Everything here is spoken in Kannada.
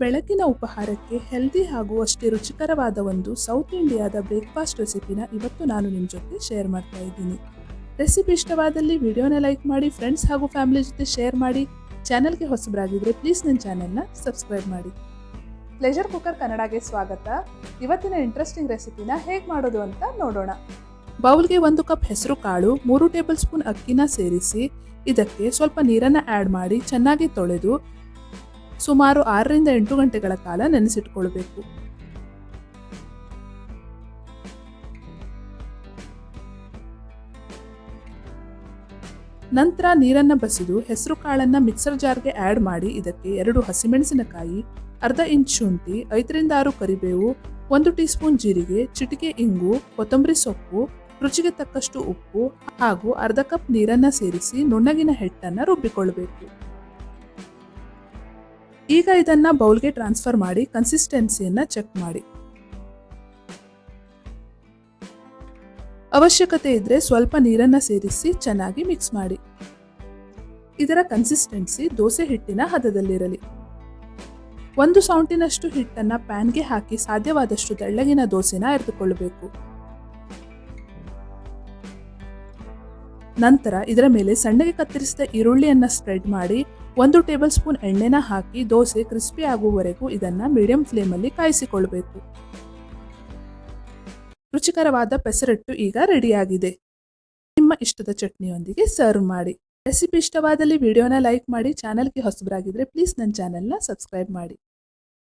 ಬೆಳಗಿನ ಉಪಹಾರಕ್ಕೆ ಹೆಲ್ದಿ ಹಾಗೂ ಅಷ್ಟೇ ರುಚಿಕರವಾದ ಒಂದು ಸೌತ್ ಇಂಡಿಯಾದ ಬ್ರೇಕ್ಫಾಸ್ಟ್ ರೆಸಿಪಿನ ಇವತ್ತು ನಾನು ನಿಮ್ಮ ಜೊತೆ ಶೇರ್ ಮಾಡ್ತಾ ಇದ್ದೀನಿ. ರೆಸಿಪಿ ಇಷ್ಟವಾದಲ್ಲಿ ವಿಡಿಯೋನ ಲೈಕ್ ಮಾಡಿ ಫ್ರೆಂಡ್ಸ್ ಹಾಗೂ ಫ್ಯಾಮಿಲಿ ಜೊತೆ ಶೇರ್ ಮಾಡಿ ಚಾನಲ್ಗೆ ಹೊಸಬರಾಗಿದ್ದರೆ ಪ್ಲೀಸ್ ನನ್ನ ಚಾನೆಲ್ನ ಸಬ್ಸ್ಕ್ರೈಬ್ ಮಾಡಿ. ಪ್ಲೆಜರ್ ಕುಕ್ಕರ್ ಕನ್ನಡಗೆ ಸ್ವಾಗತ. ಇವತ್ತಿನ ಇಂಟ್ರೆಸ್ಟಿಂಗ್ ರೆಸಿಪಿನ ಹೇಗೆ ಮಾಡೋದು ಅಂತ ನೋಡೋಣ. ಬೌಲ್ಗೆ ಒಂದು ಕಪ್ ಹೆಸರು ಕಾಳು, ಮೂರು ಟೇಬಲ್ ಸ್ಪೂನ್ ಅಕ್ಕಿನ ಸೇರಿಸಿ, ಇದಕ್ಕೆ ಸ್ವಲ್ಪ ನೀರನ್ನು ಆ್ಯಡ್ ಮಾಡಿ, ಚೆನ್ನಾಗಿ ತೊಳೆದು ಸುಮಾರು ಆರರಿಂದ ಎಂಟು ಗಂಟೆಗಳ ಕಾಲ ನೆನೆಸಿಟ್ಕೊಳ್ಬೇಕು. ನಂತರ ನೀರನ್ನು ಬಸಿದು ಹೆಸರು ಕಾಳನ್ನು ಮಿಕ್ಸರ್ ಜಾರ್ಗೆ ಆ್ಯಡ್ ಮಾಡಿ ಇದಕ್ಕೆ ಎರಡು ಹಸಿಮೆಣಸಿನಕಾಯಿ, ಅರ್ಧ ಇಂಚ್ ಶುಂಠಿ, ಐದರಿಂದ ಆರು ಕರಿಬೇವು, ಒಂದು ಟೀ ಸ್ಪೂನ್ ಜೀರಿಗೆ, ಚಿಟಿಕೆ ಇಂಗು, ಕೊತ್ತಂಬರಿ ಸೊಪ್ಪು, ರುಚಿಗೆ ತಕ್ಕಷ್ಟು ಉಪ್ಪು ಹಾಗೂ ಅರ್ಧ ಕಪ್ ನೀರನ್ನು ಸೇರಿಸಿ ನುಣ್ಣಗಿನ ಹಿಟ್ಟನ್ನು ರುಬ್ಬಿಕೊಳ್ಬೇಕು. ಈಗ ಇದನ್ನು ಬೌಲ್ಗೆ ಟ್ರಾನ್ಸ್ಫರ್ ಮಾಡಿ ಕನ್ಸಿಸ್ಟೆನ್ಸಿಯನ್ನು ಚೆಕ್ ಮಾಡಿ. ಅವಶ್ಯಕತೆ ಇದ್ದರೆ ಸ್ವಲ್ಪ ನೀರನ್ನು ಸೇರಿಸಿ ಚೆನ್ನಾಗಿ ಮಿಕ್ಸ್ ಮಾಡಿ. ಇದರ ಕನ್ಸಿಸ್ಟೆನ್ಸಿ ದೋಸೆ ಹಿಟ್ಟಿನ ಹದದಲ್ಲಿರಲಿ. ಒಂದು ಸೌಂಟಿನಷ್ಟು ಹಿಟ್ಟನ್ನು ಪ್ಯಾನ್ಗೆ ಹಾಕಿ ಸಾಧ್ಯವಾದಷ್ಟು ತೆಳ್ಳಗಿನ ದೋಸೆನ ಎರೆದುಕೊಳ್ಳಬೇಕು ನಂತರ ಇದರ ಮೇಲೆ ಸಣ್ಣಗೆ ಕತ್ತರಿಸಿದ ಈರುಳ್ಳಿಯನ್ನು ಸ್ಪ್ರೆಡ್ ಮಾಡಿ ಒಂದು ಟೇಬಲ್ ಸ್ಪೂನ್ ಎಣ್ಣೆನ ಹಾಕಿ ದೋಸೆ ಕ್ರಿಸ್ಪಿ ಆಗುವವರೆಗೂ ಇದನ್ನ ಮೀಡಿಯಂ ಫ್ಲೇಮಲ್ಲಿ ಕಾಯಿಸಿಕೊಳ್ಬೇಕು. ರುಚಿಕರವಾದ ಪೆಸರಟ್ಟು ಈಗ ರೆಡಿಯಾಗಿದೆ. ನಿಮ್ಮ ಇಷ್ಟದ ಚಟ್ನಿಯೊಂದಿಗೆ ಸರ್ವ್ ಮಾಡಿ. ರೆಸಿಪಿ ಇಷ್ಟವಾದಲ್ಲಿ ವಿಡಿಯೋನ ಲೈಕ್ ಮಾಡಿ ಚಾನಲ್ಗೆ ಹೊಸಬರಾಗಿದ್ರೆ ಪ್ಲೀಸ್ ನನ್ನ ಚಾನೆಲ್ನ ಸಬ್ಸ್ಕ್ರೈಬ್ ಮಾಡಿ.